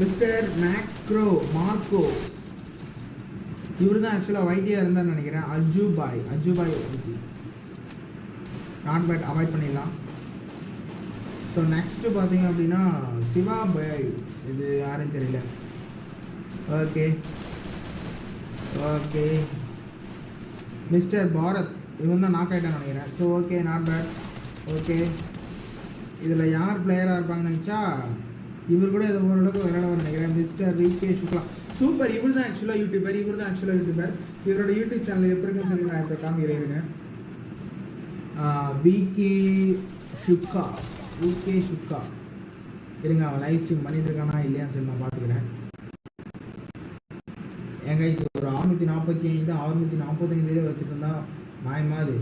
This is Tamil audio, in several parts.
Mister macro Marco. இவர் தான் ஆக்சுவலாக வைட்டியாக இருந்தான்னு நினைக்கிறேன். Aju bhai. Aju bhai not bad avoid பண்ணிடலாம். ஸோ நெக்ஸ்ட்டு பார்த்தீங்க அப்படின்னா சிவா பாய். இது யாருன்னு தெரியல. Okay okay mister Bharat. இவன் தான் நாக் ஆகிட்டான்னு நினைக்கிறேன். So okay not bad okay இதில் யார் பிளேயராக இருப்பாங்கன்னு நினச்சா இவர் கூட இதை ஓரளவுக்கு விளையாட நினைக்கிறேன். Mister VK Shukla. சூப்பர் இவர் தான் ஆக்சுவலாக யூடியூபர் இவர் தான் ஆக்சுவலாக யூடியூபர் இவரோட யூடியூப் சேனல் எப்படி இருக்குன்னு சொல்லி நான் இப்போ காமிக்கிறேன். விகே சுக்கா விகே சுக்கா இருங்க அவன் லைவ் ஸ்ட்ரீம் பண்ணிட்டு இருக்கானா இல்லையான்னு சொல்லி நான் பார்த்துக்கிறேன் எங்க இது ஒரு அறுநூத்தி நாற்பத்தி ஐந்து அறுநூத்தி நாற்பத்தைந்து வச்சுருந்தா மாயமா அது?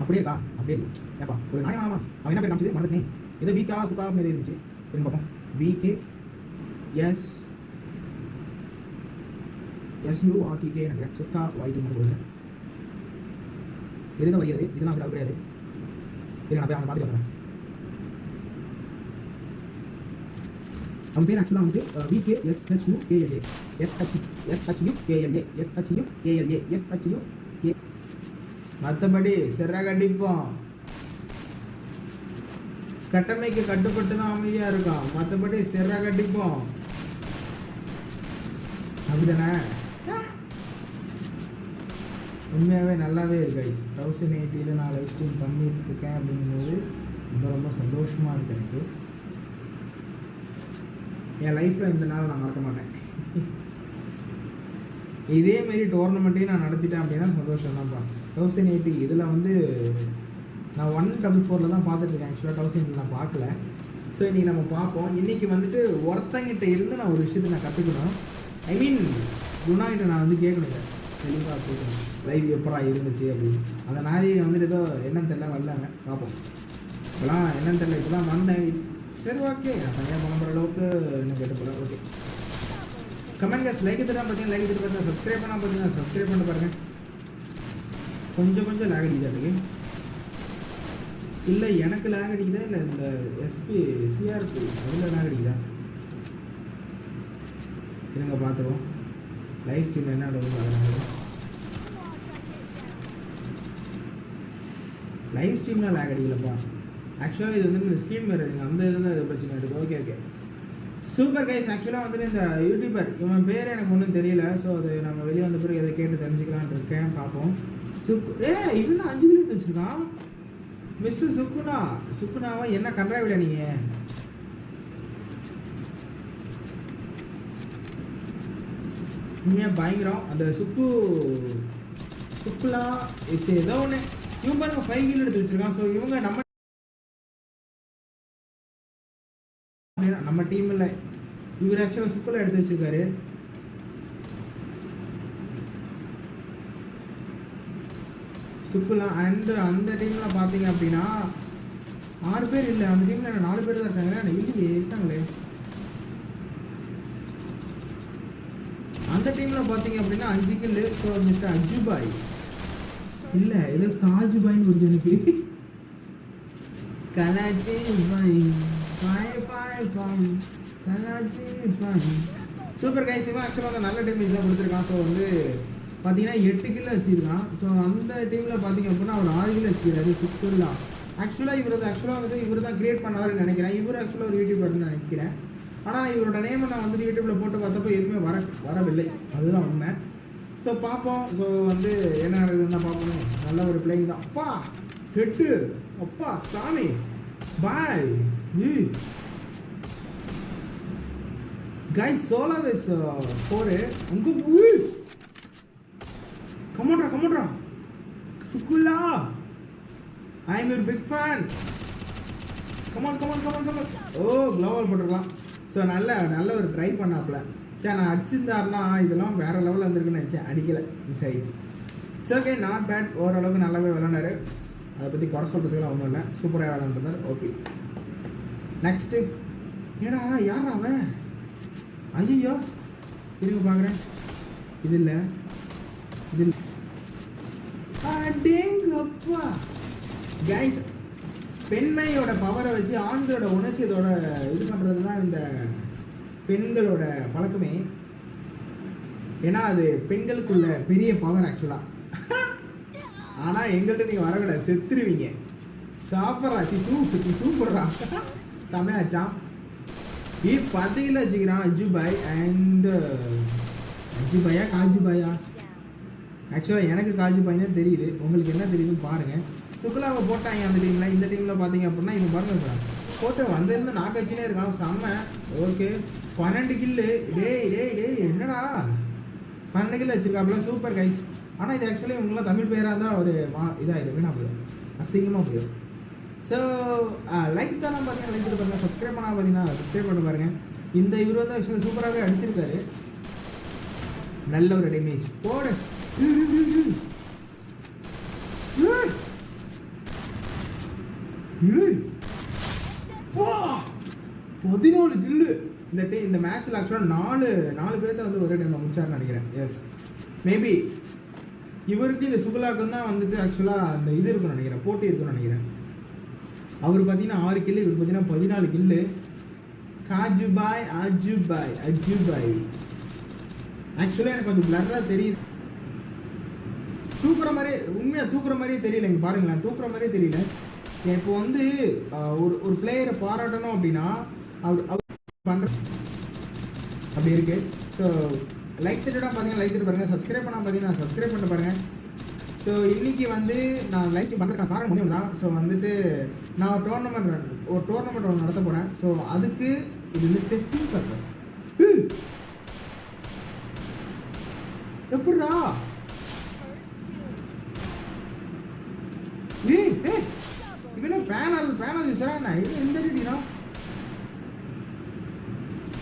அப்படியே இருக்கா அப்படியே. ஏப்பா ஒரு நாயமா அவன் என்ன பேர் காமிச்சது? மறந்துட்டேன். ஏதோ வீக்கா சுக்கா மாதிரி இருந்துச்சு. என்ன பார்ப்போம் விகே எஸ் எஸ்யூ ஆர்டிகே நினைக்கிறேன் சுட்டா வாய்க்கு போடுறேன் எதுதான் வருகிறது இதெல்லாம் அப்படி கிடையாது இல்லை நான் போய் அவனை பார்த்துட்டு வரேன் அவன் பேர் ஆக்சுவலாக வந்து VK SHU KLA SH SHU KLA SHU KLA SHU K மற்றபடி சிறகடிப்போம் கட்டமைக்கு கட்டுப்பட்டு தான் அமைதியாக இருக்கும். மற்றபடி சிறக கட்டிப்போம். அப்படிதானே? உண்மையாகவே நல்லாவே இருக்கு ஐஸ் தௌசண்ட் எயிட்டியில் நான் லைஃப் ஸ்ட்ரீம் பண்ணிட்டு இருக்கேன் அப்படிங்கும்போது ரொம்ப ரொம்ப சந்தோஷமாக இருக்கு எனக்கு. என் லைஃப்பில் இந்த நாள் நான் மறக்க மாட்டேன். இதே மாதிரி டோர்னமெண்ட்டையும் நான் நடத்திட்டேன் அப்படின்னா சந்தோஷம் தான்ப்பா தௌசண்ட் எயிட்டி இதில் வந்து நான் ஒன் டபுள் ஃபோரில் தான் பார்த்துட்ருக்கேன் ஆக்சுவலாக தௌசண்ட் நான் பார்க்கல. ஸோ இன்றைக்கி நம்ம பார்ப்போம். இன்றைக்கி வந்துட்டு ஒருத்தங்கிட்ட இருந்து நான் ஒரு விஷயத்தை நான் கற்றுக்கணும் ஐ மீன் குணாகிட்ட நான் வந்து கேட்கணுங்க தெளிவாக கேட்கணும். லைவ் எப்படா இருந்துச்சு அப்படின்னு. அந்த நாரி வந்துட்டு ஏதோ என்னன்னு தெரியல வரலங்க. பார்ப்போம். இப்போலாம் என்னன்னு தெரியல இப்போ தான் வந்தேன். சரி ஓகே. நான் தனியாக போகிற அளவுக்கு இன்னும் கேட்டு போகல ஓகே. கமெண்ட் கேஸ் லைக் தரா பார்த்தீங்கன்னா லைக் தர பார்த்தீங்கன்னா சப்ஸ்கிரைப் பண்ணால் பார்த்தீங்கன்னா சப்ஸ்கிரைப் பண்ண பாருங்க. கொஞ்சம் கொஞ்சம் லேக் அடிக்குது இல்லை எனக்கு லேக் அடிக்குதா? இல்லை இந்த எஸ்பி சிஆர்பி அதில் லேக் அடிக்குதா? இருங்க பார்த்துருவோம் லைவ் ஸ்ட்ரீம் என்ன நடக்குது அதனால லைவ் ஸ்ட்ரீம்லாம் லேக் அடிக்கலப்பா. ஆக்சுவலாக இது வந்து இந்த ஸ்க்ரீன் மிரரிங் அந்த இதுல இது பிரச்சனை இருக்குது ஓகே ஓகே சூப்பர் கைஸ் ஆக்சுவலாக வந்துட்டு இந்த யூடியூபர் இவன் பேர் எனக்கு ஒன்றும் தெரியல. ஸோ அது நம்ம வெளியே வந்த பிறகு எதை கேட்டு தெரிஞ்சுக்கலான் இருக்கேன். பார்ப்போம். சூப் ஏ இவன் அஞ்சு கிலோ வச்சுருக்கான்? மிஸ்டர் சுக்குனா சுக்குனாவா என்ன கன்றா விட நீ உண்மையாக பயங்கரம். அந்த சுக்கு சுக்குலாம் சரி ஏதோ ஒன்று இவன் பாருங்க ஃபைவ் கிலோ எடுத்து வச்சிருக்கான். ஸோ இவங்க நம்ம நம்ம டீம்ல இவர் ஆக்சுவலாக சுக்குலாம் எடுத்து வச்சிருக்காரு. சுக்குலாம் அந்த அந்த டீம்ல பார்த்தீங்க அப்படின்னா ஆறு பேர் இல்லை. அந்த டீம்ல நாலு பேர் தான் இருக்காங்க இல்லையே இருக்காங்களே. அந்த டீம்ல பார்த்தீங்க அப்படின்னா அஞ்சு கில்லு ஸோ மிஸ்டர் அஜுபாய். இல்லை ஏதோ காஜுபாய்னு வருது எனக்கு. கலாச்சி பாய் பாய் பாய். பாய் கலாச்சி பாய் சூப்பர் கைஸ் இவன் ஆக்சுவலாக நல்ல டேமேஜ் தான் கொடுத்துருக்கான். ஸோ வந்து பார்த்தீங்கன்னா எட்டு கிலோ வச்சிருக்கான். ஸோ அந்த டீமில் பார்த்தீங்க அப்படின்னா அவர் ஆறு கிலோ வச்சுக்கிறாரு சுத்தூர் ஆக்சுவலாக இவர் ஆக்சுவலாக வந்து இவர் தான் கிரியேட் பண்ணாருன்னு நினைக்கிறேன். இவர் ஆக்சுவலாக ஒரு யூடியூபர்னு நினைக்கிறேன். ஆனால் இவரோட நேமை நான் வந்துட்டு யூடியூப்பில் போட்டு பார்த்தப்போ எதுவுமே வர வரவில்லை. அதுதான் உண்மை. ஸோ பார்ப்போம். ஸோ வந்து என்ன நடக்குதுன்னு தான் பார்ப்போம். நல்ல ஒரு பிளேயிங் தான். அப்பா கெட்டு அப்பா சாமி. பாய் கைஸ் சோலா வேஸ் போரு உங்க கமோட்ரா கமோட்ரா சுக்குல்லா I am big fan come on come on come on come on oh க்ளோவல் போட்டுருக்கலாம் ஸோ நல்ல நல்ல ஒரு ட்ரை பண்ணாப்புல. சே நான் அடிச்சிருந்தாருனா இதெல்லாம் வேற லெவலில் வந்திருக்குன்னு நினச்சேன். அடிக்கலை மிஸ் ஆயிடுச்சு. சரி ஓகே நாட் பேட் ஓரளவுக்கு நல்லாவே விளாண்டாரு அதை பற்றி குறை சொல்கிறதுக்குலாம் ஒன்றும் இல்லை. சூப்பராக விளாண்டுருந்தார் ஓகே நெக்ஸ்ட்டு ஏடா யார் அவன்? ஐயோ இருங்க பார்க்குறேன் இது இல்லை. இது இல்லை. அடேங்கப்பா. கைஸ் பெண்மையோட பவரை வச்சு ஆண்களோட உணர்ச்சியதோட இது பண்ணுறது தான் இந்த பெண்களோட பழக்கமே. ஏன்னா அது பெண்களுக்குள்ள பெரிய பவர் ஆக்சுவலாக ஆனால் எங்கள்கிட்ட நீங்கள் வரக்கூடாது. செத்துருவீங்க. சாப்பிட்றா. சி சூப் சூப்பர்ரா செமையாச்சான் ஈ பதையில் வச்சுக்கிறான் அஜு அண்டு அண்ட் அஜு பாயா பாயா ஆக்சுவலாக எனக்கு காலேஜ் பையனே தெரியுது. உங்களுக்கு என்ன தெரியுதுன்னு பாருங்கள் சுகுலாவை போட்டாங்க அந்த டீமில் இந்த டீமில் பார்த்தீங்க அப்படின்னா இவன் பாருங்க சார் போட்டு வந்திருந்து நாக்கச்சினே இருக்கான். செம்ம. ஓகே. பன்னெண்டு கில்லு டேய் டேய் டேய் என்னடா? பன்னெண்டு கில்லு வச்சிருக்காப்புல சூப்பர் கைஸ் ஆனால் இது ஆக்சுவலி இவங்களாம் தமிழ் பேராக இருந்தால் ஒரு மா இதாகிடும் வீணா போயிடும் அசிங்கமாக போயிடும் ஸோ லைக் தானே பார்த்தீங்கன்னா லைக் பாருங்கள் சப்ஸ்கிரைப் பண்ணால் பார்த்தீங்கன்னா சப்ஸ்கிரைப் பண்ண பாருங்கள் இந்த இவர் வந்து ஆக்சுவலி சூப்பராகவே அடிச்சிருக்காரு. நல்ல ஒரு டேமேஜ் போடு. பதினாலு கில்லு இந்த டீ இந்த மேட்ச்சில் ஆக்சுவலாக நாலு நாலு பேர்த்த வந்து ஒரே டைமில் முடிச்சாருன்னு நினைக்கிறேன் எஸ் மேபி இவருக்கு இந்த சுகுலாக்கும் தான் வந்துட்டு ஆக்சுவலாக அந்த இது இருக்குன்னு நினைக்கிறேன் போட்டி இருக்குன்னு நினைக்கிறேன் அவர் பார்த்தீங்கன்னா ஆறு கில்லு இவர் பார்த்தீங்கன்னா பதினாலு கில்லு காஜு பாய் அஜு பாய் அஜு பாய் ஆக்சுவலாக எனக்கு கொஞ்சம் பிளராக தெரியுது. தூக்குற மாதிரியே உண்மையாக தூக்குற மாதிரியே தெரியல இங்கே பாருங்களேன். தூக்குற மாதிரியே தெரியல. இப்போ வந்து ஒரு ஒரு பிளேயரை பாராட்டணும் அப்படின்னா அவர் அவர் பண்ணுற அப்படி இருக்கு. ஸோ லைக் தட்டுடா பார்த்தீங்கன்னா லைக் தட்டு பாருங்கள் சப்ஸ்கிரைப் பண்ணால் பார்த்தீங்கன்னா சப்ஸ்கிரைப் பண்ண பாருங்கள் ஸோ இன்றைக்கி வந்து நான் லைக் பண்ணுறதுக்கான காரணம் முடியும் தான் ஸோ வந்துட்டு நான் ஒரு டோர்னமெண்ட் ஒரு டோர்னமெண்ட் ஒன்று நடத்த போகிறேன் ஸோ அதுக்கு இது வந்து டெஸ்டிங் பர்பஸ் எப்படிடா ஏய் ஏய் இவனே பேனல் சார் நான் இது எந்த அடிடா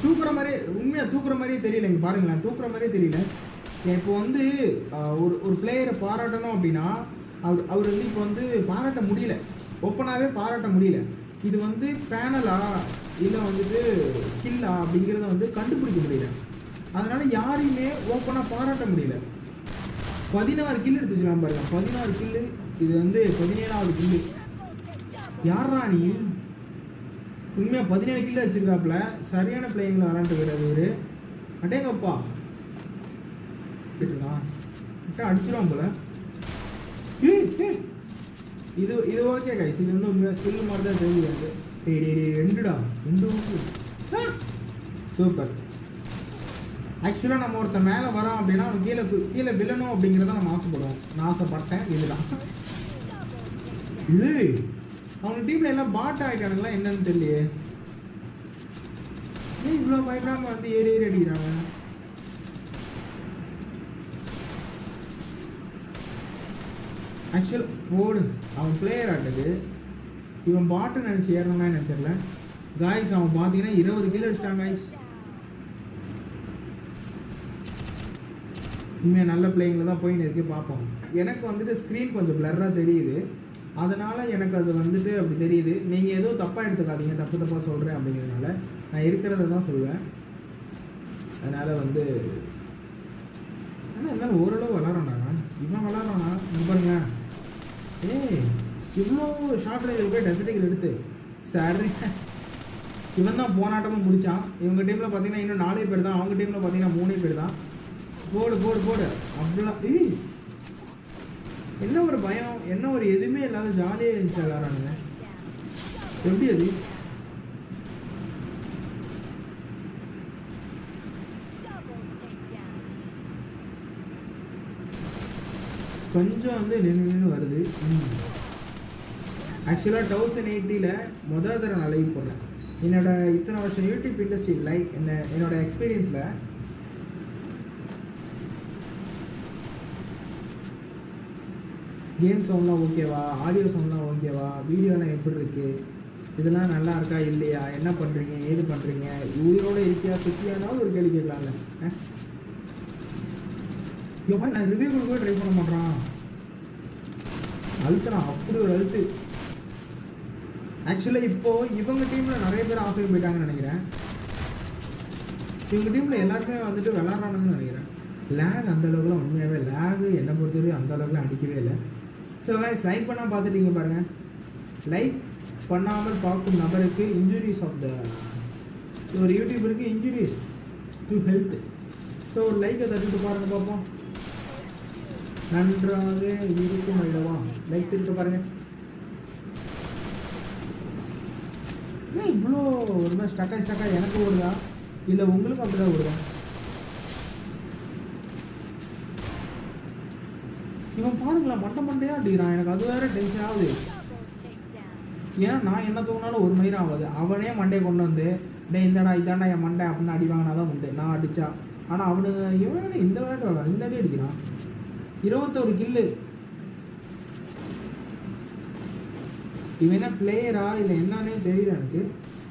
தூக்குற மாதிரி உண்மையாக தூக்குற மாதிரியே தெரியலங்க பாருங்களேன். தூக்குற மாதிரியே தெரியல. இப்போ வந்து ஒரு ஒரு பிளேயரை பாராட்டணும் அப்படின்னா அவர் அவர் வந்து இப்போ வந்து பாராட்ட முடியல. ஓப்பனாகவே பாராட்ட முடியல. இது வந்து பேனலா இல்லை வந்துட்டு ஸ்கில்லா அப்படிங்கிறத வந்து கண்டுபிடிக்க முடியல. அதனால யாரையுமே ஓப்பனாக பாராட்ட முடியல. பதினாறு கில் எடுத்து வச்சுக்கலாம் பாருங்க. பதினாறு கில்லு இது வந்து பதினேழாவது கில்லு யாரா நீ? உண்மையாக பதினேழு கிலோ வச்சிருக்காப்புல சரியான பிளேயிங்ல விளாண்டுக்கிறாரு வீடு அடேங்கப்பா. கேட்டுங்களா அடிச்சிடும் போல. இது இது ஓகே கைஸ் இது வந்து உண்மையாக ஸ்கில் மாதிரி தான் தெரியுது டே டேய் டே ரெண்டுடா. ரெண்டு சூப்பர். ஆக்சுவலாக நம்ம ஒருத்தன் மேலே வரோம் அப்படின்னா அவன் கீழே கீழே விழணும் அப்படிங்கிறத நம்ம ஆசைப்படுவோம். நான் ஆசைப்பட்டேன். இதுதான். இது அவங்க டீம்ல எல்லாம் பாட் ஆயிட்டானுங்களா என்னன்னு தெரியலையே. ஏன் இவ்வளோ பயப்படாம வந்து ஏறி ஏறி அடிக்கிறாங்க. ஆக்சுவல் போடு அவன் பிளேயர் ஆட்டது. இவன் பாட்டு நினச்சி ஏறணும்னா எனக்கு தெரியல. காய்ஸ் அவன் பார்த்தீங்கன்னா இருபது கிலோ அடிச்சிட்டான் காய்ஸ் உண்மையாக நல்ல பிளேயிங்கில் தான் போயின்னு இருக்கு பார்ப்போம் எனக்கு வந்துட்டு ஸ்க்ரீன் கொஞ்சம் பிளர்ராக தெரியுது. அதனால் எனக்கு அது வந்துட்டு அப்படி தெரியுது. நீங்கள் எதுவும் தப்பாக எடுத்துக்காதீங்க. தப்பு தப்பாக சொல்கிறேன் அப்படிங்கிறதுனால நான் இருக்கிறத தான் சொல்லுவேன் அதனால் வந்து ஆனால் இருந்தாலும் ஓரளவு விளாட்றோம்டாங்க இவன் விளாட்றானா. இங்க பாருங்க. ஏய் இவ்வளோ ஷார்ட் ரேஞ்சில் போய் டெசர்டிகள் எடுத்து சரி இவன் தான் போனாட்டமும் முடிச்சான். இவங்க டீமில் பார்த்தீங்கன்னா இன்னும் நாலே பேர் தான். அவங்க டீமில் பார்த்தீங்கன்னா மூணே பேர் தான். போடு போடு போடு. அவ்வளோ ஏய் என்ன ஒரு பயம்? என்ன ஒரு எதுவுமே இல்லாத ஜாலியாக இருந்துச்சு விளாட்றானுங்க எப்படி அது? கொஞ்சம் வந்து நின்று நின்று வருது. ஆக்சுவலாக தௌசண்ட் எயிட்டியில் மொதல் தடவை நான் லைவ் போடுறேன் என்னோட இத்தனை வருஷம் யூடியூப் இண்டஸ்ட்ரி லைவ் என்ன என்னோட எக்ஸ்பீரியன்ஸில் கேம் சவுண்ட்லாம் ஓகேவா ஆடியோ சவுண்ட்லாம் ஓகேவா வீடியோலாம் எப்படி இருக்குது இதெல்லாம் நல்லா இருக்கா? இல்லையா? என்ன பண்ணுறீங்க ஏது பண்ணுறீங்க உயிரோடு இருக்கியா? சுத்தியானாலும் ஒரு கேள்வி கேட்கலாம்ல. ஆ? இங்க நான் ரிவ்யூ கொடுக்க ட்ரை பண்ண மாட்டேறான் அழுத்தலாம் அப்படி ஒரு அழுத்து. ஆக்சுவலாக இப்போது இவங்க டீமில் நிறைய பேர் ஆஃபர் போயிட்டாங்கன்னு நினைக்கிறேன். இவங்க டீமில் எல்லாருமே வந்துட்டு விளாட்றானுங்கன்னு நினைக்கிறேன். லேக் அந்த அளவுக்குலாம் உண்மையாகவே லேகு என்னை பொறுத்தவரையும் அந்த அளவுக்குலாம் அடிக்கவே இல்லை. ஸோ கைஸ் லைக் பண்ணால் பார்த்துட்டீங்க பாருங்கள் லைக் பண்ணாமல் பார்க்கும் நபருக்கு இன்ஜுரிஸ் ஆஃப் த ஒரு யூடியூபருக்கு இன்ஜுரிஸ் டு ஹெல்த் ஸோ ஒரு லைக்கை தட்டிட்டு பாருங்கள் பார்ப்போம் நன்றாக இருக்கும் அல்லவா? லைக் திருட்டு பாருங்கள் ஏன் இவ்வளோ ஒரு மாதிரி ஸ்டக்காக ஸ்டக்காக எனக்கு ஓடுதா? இல்லை உங்களுக்கு அப்படிதான் ஓடுதா? இவன் பாருங்களேன் மண்டை மண்டையாக அடிக்கிறான். எனக்கு அது வேற டென்ஷன் ஆகுது. ஏன்னா நான் என்ன தூங்கினாலும் ஒரு மயிரம் ஆகாது. அவனே மண்டையை கொண்டு வந்து டே இந்தடா இதாண்டா என் மண்டை அப்படின்னு அடி வாங்கினா தான் உண்டு. நான் அடித்தா ஆனால் அவனு இவன் இந்த விளையாட்டு விளாட இந்த அடி அடிக்கிறான். இருபத்தோரு கில்லு இவன் என்ன பிளேயரா இல்லை என்னன்னே தெரியல எனக்கு.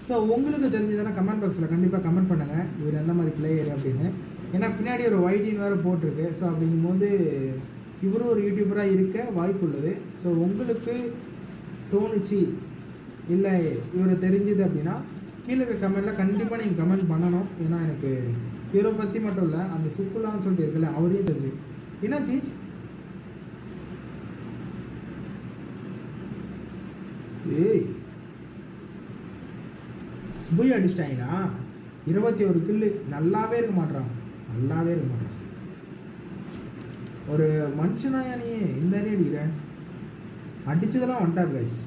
ஸோ உங்களுக்கு தெரிஞ்சதுன்னா கமெண்ட் பாக்ஸில் கண்டிப்பாக கமெண்ட் பண்ணுங்கள் இவர் எந்த மாதிரி பிளேயர் அப்படின்னு. ஏன்னா பின்னாடி ஒரு ஒயிட்டின் வேறு போட்டிருக்கு. ஸோ அப்படிங்கும்போது இவரும் ஒரு யூடியூபராக இருக்க வாய்ப்பு உள்ளது ஸோ உங்களுக்கு தோணுச்சு இல்லை இவரை தெரிஞ்சுது அப்படின்னா கீழே இருக்க கமெண்ட்டில் கண்டிப்பாக நீங்கள் கமெண்ட் பண்ணணும். ஏன்னா எனக்கு இவரை பற்றி மட்டும் இல்லை அந்த சுக்குலான்னு சொல்லிட்டு இருக்குல்ல அவரையும் தெரிஞ்சு என்னாச்சு? ஏய் போய் அடிச்சிட்டாங்களா இருபத்தி ஒரு கில்லு நல்லாவே இருக்க மாட்டான் நல்லாவே இருக்க மாட்றான். ஒரு மனுஷனாயா நீ இந்த அடி அடிக்கிற அடிச்சதெல்லாம் வந்துட்டார் கைஸ்